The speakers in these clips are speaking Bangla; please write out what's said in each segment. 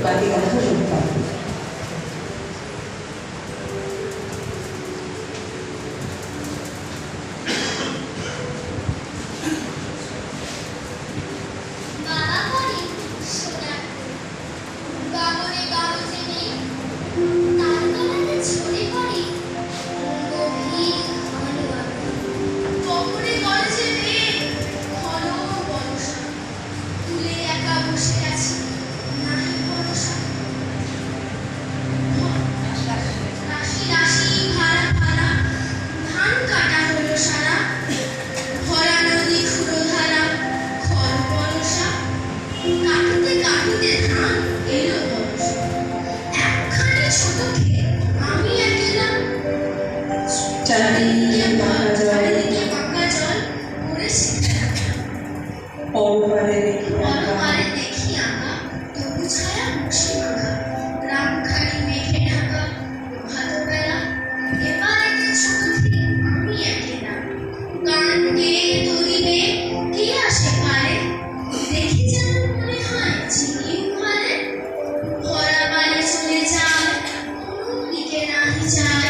Bagi orang. challenge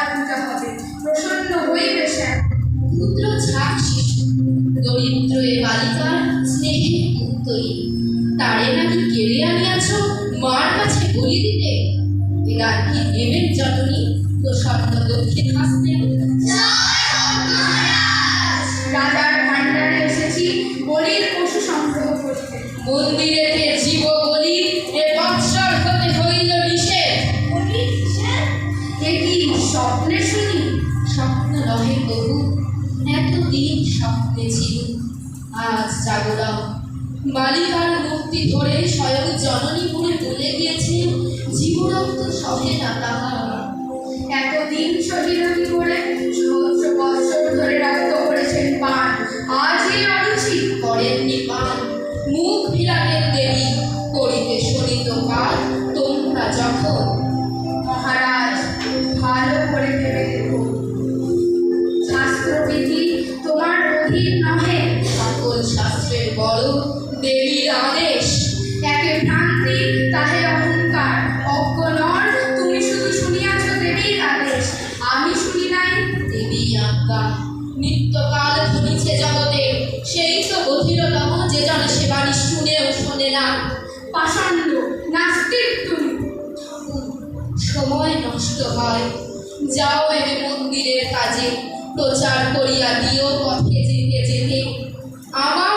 ছাড় শিশু দরিদ্র এ বালিকার স্নেহের উত্তরী তারে নাকি কেড়ে আনিয়াছ মার কাছে বলি দিতে? এ গান কি নেবেন জননী তো স্বপ্ন দক্ষিণ হাসতে আজ জাগরণ। মালিকার মুক্তি ধরে স্বয়ং জননী করে বলে গিয়েছে জীবনান্ত সহে না তাহা এতদিন শরীর পুষ্ট হয়। যাও এবে মন্দিরের কাজে। প্রচার করিয়া দিও পথে যেতে যেতে। আমার